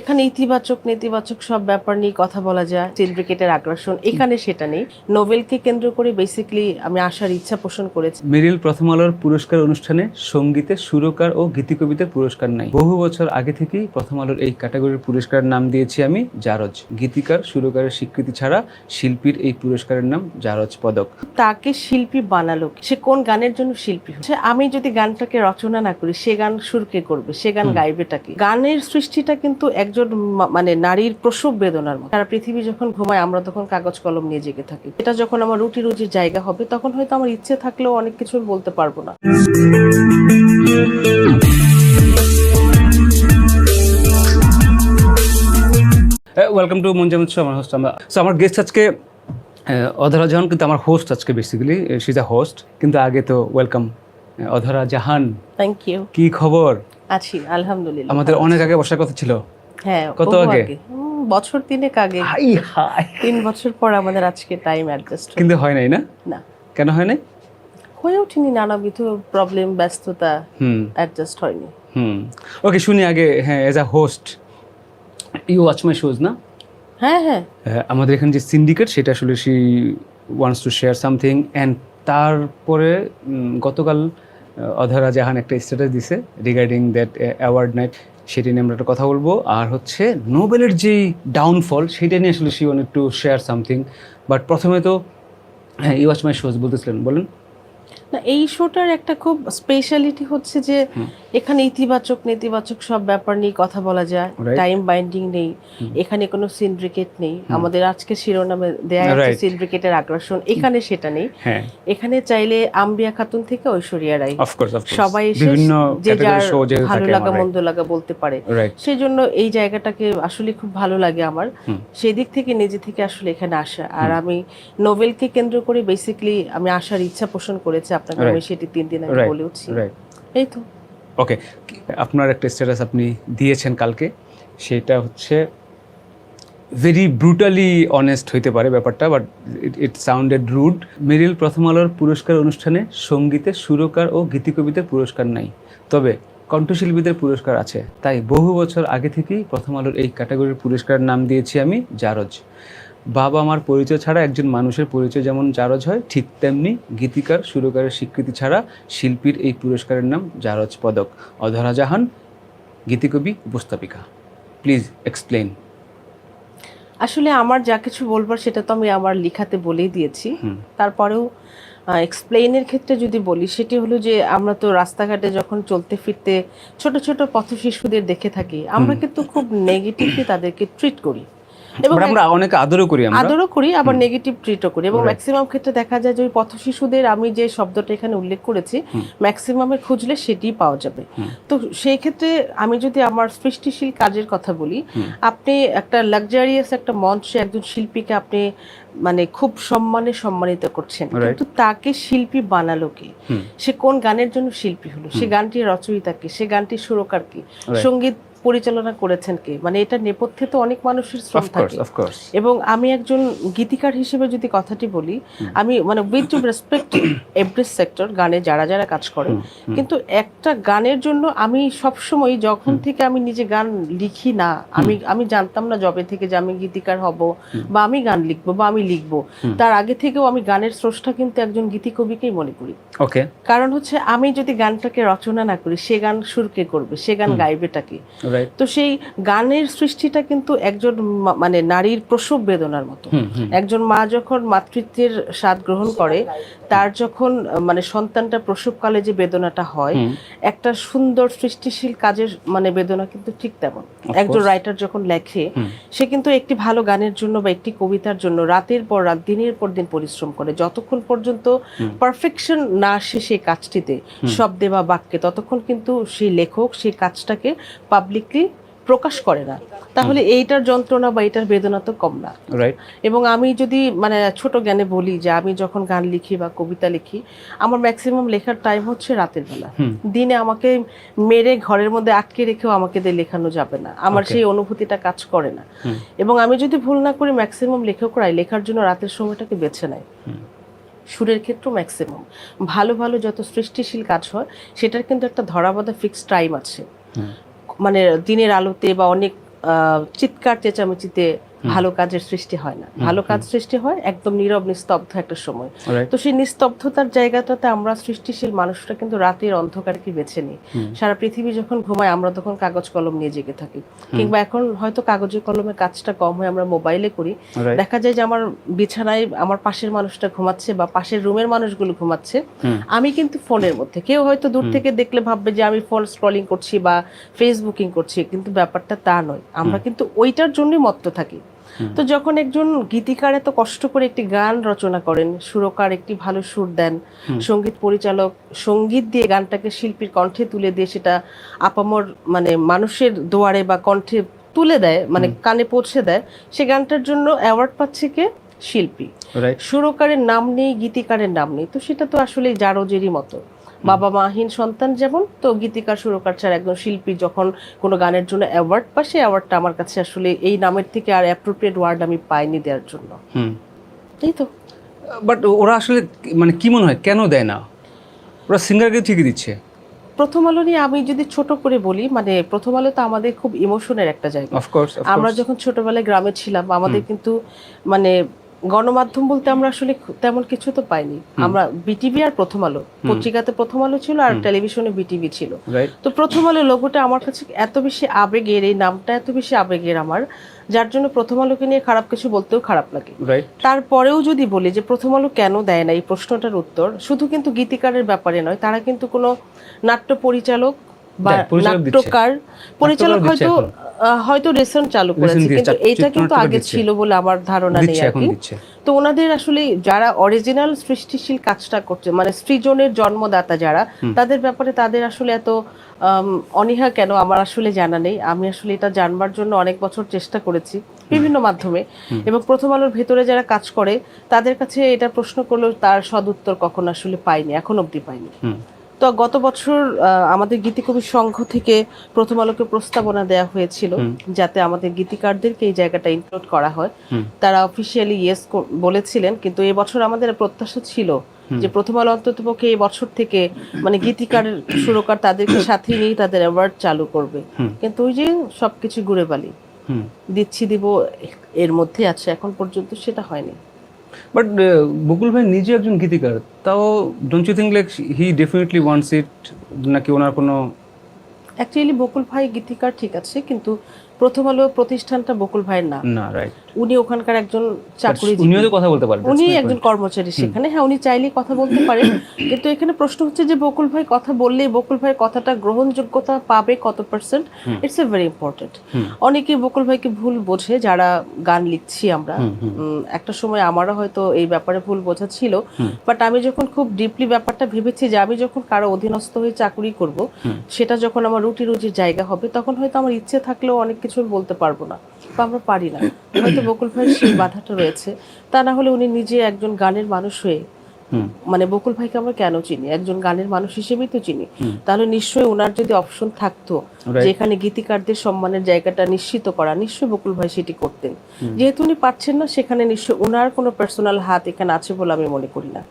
এখানে ইতিবাচক নেতিবাচক সব ব্যাপার নিয়ে কথা বলা যায়। সিন্ডিকেটের আগ্রাসন এখানে সেটা নেই। নোবেলকে কেন্দ্র করে বেসিক্যালি আমি আসার ইচ্ছা পোষণ করেছি। মেরিল প্রথম আলোর পুরস্কার অনুষ্ঠানে সঙ্গীতে সুরকার ও গীতিকবিতার পুরস্কার নাই। বহু বছর আগে থেকেই প্রথম আলোর এই ক্যাটাগরির পুরস্কার নাম দিয়েছি আমি জারজ। গীতিকার সুরকারের স্বীকৃতি ছাড়া শিল্পীর এই পুরস্কারের নাম জারজ পদক। তাকে শিল্পী বানালো সে কোন গানের জন্য শিল্পী হচ্ছে? আমি যদি গানটাকে রচনা না করি সে গান সুরকে করবে? সে গান গাইবেটাকে গানের সৃষ্টিটা কিন্তু একজন মানে নারীর প্রসব বেদনার মতো। সারা পৃথিবী যখন ঘুমায় আমরা তখন কাগজ কলম নিয়ে জেগে থাকি। এটা যখন আমার রুটি রুজির জায়গা হবে তখন হয়তো আমার ইচ্ছে থাকলেও অনেক কিছু বলতে পারব না। ওয়েলকাম টু মঞ্জামুদ আমার হোস্ট আমরা সো আমার গেস্ট আজকে অধরা জাহান কিন্তু আমার হোস্ট আজকে বেসিক্যালি শিজ আ হোস্ট কিন্তু আগে তো ওয়েলকাম অধরা জাহান। থ্যাংক ইউ কি খবর? আছি আলহামদুলিল্লাহ। আমাদের অনেক আগে বসার কথা ছিল। হ্যাঁ কত আগে? বছর তিনেক আগে। হাই হাই। তিন বছর পর আমাদের আজকে টাইম অ্যাডজাস্ট কিন্তু হয় নাই না? না। কেন হয় নাই? হয়ে ওঠেনি নানাবিধ প্রবলেম ব্যস্ততা অ্যাডজাস্ট হয়নি। হুম। ওকে শুনি আগে হ্যাঁ as a host you watch my shows না? হ্যাঁ হ্যাঁ। আমাদের এখানে যে সিন্ডিকেট সেটা আসলে she wants to share something and তারপরে গতকাল অধরা জাহান একটা স্ট্যাটাস দিছে রিগার্ডিং দ্যাট অ্যাওয়ার্ড নাইট সেটা নিয়ে আমরা একটা কথা বলব। আর হচ্ছে নোবেলের যেই ডাউনফল সেটা নিয়ে আসলে সি একটু টু শেয়ার সামথিং বাট প্রথমে তো হ্যাঁ ওয়াচ মাই শোজ বলতেছিলেন বলেন। না এই শোটার একটা খুব স্পেশালিটি হচ্ছে যে এখানে ইতিবাচক নেতিবাচক সব ব্যাপার নিয়ে কথা বলা যায়। টাইম বাইন্ডিং নেই। এখানে কোনো সিন্ডিকেট নেই। আমাদের আজকে শিরোনামে দেয়া আছে. সিন্ডিকেটের আগ্রাসন। এখানে সেটা নেই। হ্যাঁ। এখানে চাইলে আম্বিয়া খাতুন থেকে ঐশ্বরিয়া অফকোর্স সবাই এসে যে যার ভালো লাগা মন্দ লাগা বলতে পারে। সেই জন্য এই জায়গাটাকে আসলে খুব ভালো লাগে আমার। সেই দিক থেকে নিজে থেকে আসলে এখানে আসা। আর আমি নোবেলকে কেন্দ্র করে বেসিক্যালি আমি আসার ইচ্ছা পোষণ করেছি। আপনাকে আমি সেটি তিন দিন আগে রাইট বলে উঠছি এই তো। ওকে আপনার একটা স্ট্যাটাস আপনি দিয়েছেন কালকে, সেটা হচ্ছে ভেরি ব্রুটালি অনেস্ট হইতে পারে ব্যাপারটা but it sounded rude Meril Prothom আলোর পুরস্কার অনুষ্ঠানে সঙ্গীতে সুরকার ও গীতিকবিদের পুরস্কার নাই, তবে কণ্ঠশিল্পীদের পুরস্কার আছে। তাই বহু বছর আগে থেকেই প্রথম আলোর এই ক্যাটাগরির পুরস্কার নাম দিয়েছি আমি জারজ বাবা আমার পরিচয় ছাড়া একজন মানুষের পরিচয় যেমন জারজ হয় ঠিক তেমনি গীতিকার সুরকারের স্বীকৃতি ছাড়া শিল্পীর এই পুরস্কারের নাম জারজ পদক। অধরা জাহান গীতিকবি উপস্থাপিকা। প্লিজ এক্সপ্লেন আসলে আমার যা কিছু বলবার সেটা তো আমি আমার লেখাতে বলেই দিয়েছি। তারপরেও এক্সপ্লেইনের ক্ষেত্রে যদি বলি সেটি হলো যে আমরা তো রাস্তাঘাটে যখন চলতে ফিরতে ছোট ছোট পথ শিশুদের দেখে থাকি আমরা কিন্তু খুব নেগেটিভলি তাদেরকে ট্রিট করি। এবং আমরা অনেক আদরও করি আমরা। আদরও করি আবার নেগেটিভ ট্রিটও করি। এবং ম্যাক্সিমাম ক্ষেত্রে দেখা যায় যে ওই পথ শিশুদের আমি যে শব্দটা এখানে উল্লেখ করেছি ম্যাক্সিমামে খুঁজলে সেটিই পাওয়া যাবে। তো সেই ক্ষেত্রে আমি যদি আমার সৃষ্টিশীল কাজের কথা বলি আপনি একটা লাক্সারিয়াস একটা মঞ্চে একজন শিল্পীকে আপনি মানে খুব সম্মানে সম্মানিত করছেন. কিন্তু তাকে শিল্পী বানালো কে। সে কোন গানের জন্য শিল্পী হলো? সে গানটির রচয়িতা কে? সে গানটির সুরকার কি? সংগীত পরিচালনা করেছেন কে? মানে এটা নেপথ্যে তো অনেক মানুষের শ্রম থাকে। এবং আমি একজন গীতিকার হিসেবে যদি কথাটি বলি আমি মানে with to respect every sector গানে যারা যারা কাজ করে কিন্তু একটা গানের জন্য আমি সবসময় যখন থেকে আমি নিজে গান লিখি না আমি আমি জানতাম না জবে থেকে যে আমি গীতিকার হব বা আমি গান লিখব বা আমি লিখব। তার আগে থেকেও আমি গানের স্রষ্টা কিন্তু একজন গীতিকবিকেই মনে করি। ওকে কারণ হচ্ছে আমি যদি গানটাকে রচনা না করি সে গান সুর কে করবে? সে গান গাইবেটাকে তো সেই গানের সৃষ্টিটা কিন্তু একজন মানে নারীর প্রসব বেদনার মতো। একজন মা যখন মাতৃত্বের স্বাদ গ্রহণ করে তার যখন মানে সন্তানটা প্রসবকালে যে বেদনাটা হয় একটা সুন্দর সৃষ্টিশীল কাজের মানে বেদনা কিন্তু ঠিক তেমন। একজন রাইটার যখন লেখে সে কিন্তু একটি ভালো গানের জন্য বা একটি কবিতার জন্য রাতের পর রাত দিনের পর দিন পরিশ্রম করে। যতক্ষণ পর্যন্ত পারফেকশন না আসে সেই কাজটিতে শব্দে বা বাক্যে ততক্ষণ কিন্তু সেই লেখক সেই কাজটাকে পাবলিকলি প্রকাশ করে না। তাহলে এইটার যন্ত্রণা বা এটার বেদনা তো কম না। রাইট এবং আমি যদি মানে ছোট জ্ঞানে বলি যে আমি যখন গান লিখি বা কবিতা লিখি আমার ম্যাক্সিমাম লেখার টাইম হচ্ছে রাতের বেলা। দিনে আমাকে মেরে ঘরের মধ্যে আটকে রেখেও আমাকে দিয়ে লেখানো যাবে না। আমার সেই অনুভূতিটা কাজ করে না। এবং আমি যদি ভুল না করি ম্যাক্সিমাম লেখকরাই লেখার জন্য রাতের সময়টাকে বেছে নেয়। সুরের ক্ষেত্রেও ম্যাক্সিমাম ভালো ভালো যত সৃষ্টিশীল কাজ হয় সেটার কিন্তু একটা ধরাবাঁধা ফিক্সড টাইম আছে। মানে দিনের আলোতে বা অনেক চিৎকার চেঁচামেচিতে ভালো কাজের সৃষ্টি হয় না। ভালো কাজ সৃষ্টি হয় একদম নীরব নিস্তব্ধ একটা সময়। তো সেই নিস্তব্ধতার জায়গাটাতে আমরা সৃষ্টিশীল মানুষরা কিন্তু রাতের অন্ধকারকে বেছে নিই। সারা পৃথিবী যখন ঘুমায় আমরা তখন কাগজ কলম নিয়ে জেগে থাকি। কিংবা এখন হয়তো কাগজে কলমে কাজটা কম হয় আমরা মোবাইলে করি। দেখা যায় যে আমার বিছানায় আমার পাশের মানুষটা ঘুমাচ্ছে বা পাশের রুমের মানুষগুলো ঘুমাচ্ছে। আমি কিন্তু ফোনের মধ্যে। কেউ হয়তো দূর থেকে দেখলে ভাববে যে আমি ফোন স্ক্রলিং করছি বা ফেসবুকিং করছি কিন্তু ব্যাপারটা তা নয়। আমরা কিন্তু ওইটার জন্যই মত্ত থাকি। তো যখন একজন গীতিকার এত কষ্ট করে একটি গান রচনা করেন সুরকার একটি ভালো সুর দেন সংগীত পরিচালক সংগীত দিয়ে গানটাকে শিল্পীর কণ্ঠে তুলে দিয়ে সেটা আপামর মানে মানুষের দুয়ারে বা কণ্ঠে তুলে দেয় মানে কানে পৌঁছে দেয় সে গানটার জন্য অ্যাওয়ার্ড পাচ্ছে কে? শিল্পী। সুরকারের নাম নেই গীতিকারের নাম নেই তো সেটা তো আসলে জারোজেরই মতো। বাবা মাহীন সন্তান যেমন তো গীতিকার সুরকার ছাড়া একজন শিল্পী যখন কোনো গানের জন্য অ্যাওয়ার্ড পায় সেই অ্যাওয়ার্ডটা আমার কাছে আসলে এই নামের থেকে আর অ্যাপ্রোপ্রিয়েট ওয়ার্ড আমি পাইনি দেওয়ার জন্য। এই তো। বাট ওরা আসলে মানে কি মনে হয় কেন দেয় না? ওরা সিঙ্গারকে ঠিকই দিচ্ছে। প্রথম আলো নিয়ে আমি যদি ছোট করে বলি মানে প্রথম আলো তো আমাদের খুব ইমোশনের একটা জায়গা। আমরা যখন ছোটবেলায় গ্রামে ছিলাম আমাদের কিন্তু মানে গণমাধ্যম বলতে আমরা আসলে তেমন কিছু তো পাইনি। আমরা বিটিভি আর প্রথম আলো। পত্রিকাতে প্রথম আলো ছিল আর টেলিভিশনে বিটিভি ছিল। তো প্রথম আলো লোগোটা আমার কাছে এত বেশি আবেগের এই নামটা এত বেশি আবেগের আমার যার জন্য প্রথম আলোকে নিয়ে খারাপ কিছু বলতেও খারাপ লাগে। তারপরেও যদি বলি যে প্রথম আলো কেন দেয় না এই প্রশ্নটার উত্তর শুধু কিন্তু গীতিকারের ব্যাপারে নয় তারা কিন্তু কোনো নাট্য পরিচালক বা। নাট্যকার পরিচালক হয়তো হয়তো রেসেন্ট চালু করেছে কিন্তু এটা কিন্তু আগে ছিল বলে আমার ধারণা নেই আর কি। তো ওনাদের আসলে যারা অরিজিনাল সৃষ্টিশীল কাজটা করছে মানে সৃজনের জন্মদাতা যারা তাদের ব্যাপারে তাদের আসলে এত অনীহা কেন আমার আসলে জানা নেই। আমি আসলে এটা জানবার জন্য অনেক বছর চেষ্টা করেছি বিভিন্ন মাধ্যমে। এবং প্রথম আলোর ভেতরে যারা কাজ করে তাদের কাছে এটা প্রশ্ন করলেও তার সদুত্তর কখন আসলে পাইনি এখন অবধি পাইনি। তো গত বছর আমাদের গীতিকবি সংঘ থেকে প্রথম আলোকে প্রস্তাবনা দেওয়া হয়েছিল যাতে আমাদের গীতিকারদেরকে এই জায়গাটা ইনক্লুড করা হয়। তারা অফিসিয়ালি ইয়েস বলেছিলেন কিন্তু এবছর আমাদের প্রত্যাশা ছিল যে প্রথম আলো অন্ততপক্ষে এই বছর থেকে মানে গীতিকার সুরকার তাদেরকে সাথে নিয়ে তাদের অ্যাওয়ার্ড চালু করবে। কিন্তু ওই যে সবকিছু ঘুরে বালি। দিচ্ছি দিব এর মধ্যে আছে এখন পর্যন্ত সেটা হয়নি। বাট বকুল ভাই নিজে একজন গীতিকার, তাও don't you think like he definitely wants it নাকি ওনার কোনো অ্যাকচুয়ালি বকুল ভাই গীতিকার ঠিক আছে, কিন্তু প্রথম আলো প্রতিষ্ঠানটা বকুল ভাইয়ের না না রাইট উনি ওখানকার একজন চাকরিজীবী উনিও তো কথা বলতে পারেন উনি একজন কর্মচারী সেখানে। হ্যাঁ উনি চাইলেই কথা বলতে পারেন কিন্তু এখানে প্রশ্ন হচ্ছে যে বকুল ভাই কথা বললে বকুল ভাইয়ের কথাটা গ্রহণযোগ্যতা পাবে কত percent it's a very important অনেকে বকুল ভাইকে ভুল বোঝে যারা গান লিখছি আমরা। একটা সময় আমারও হয়তো এই ব্যাপারে ভুল বোঝা ছিল। বাট আমি যখন খুব ডিপলি ব্যাপারটা ভেবেছি যে আমি যখন কারও অধীনস্থ হয়ে চাকরি করব সেটা যখন আমার রুটি রুজির জায়গা হবে তখন হয়তো আমার ইচ্ছে থাকলেও অনেক কিছু আমি বলতে পারব না বা আমরা পারি না। হয়তো বকুল ভাইয়ের সেই বাধাটা রয়েছে তা না হলে উনি নিজে একজন গানের মানুষ হয়ে মানে বকুল ভাইকে আমরা কেন চিনি? একজন গানের মানুষ হিসেবেই তো চিনি। তাহলে নিশ্চয়ই ওনার যদি অপশন থাকতো যে এখানে গীতিকারদের সম্মানের জায়গাটা নিশ্চিত করা নিশ্চয়ই বকুল ভাই সেটি করতেন। যেহেতু উনি পারছেন না সেখানে নিশ্চয়ই ওনার কোনো পার্সোনাল হাত এখানে আছে বলে আমি মনে করি না।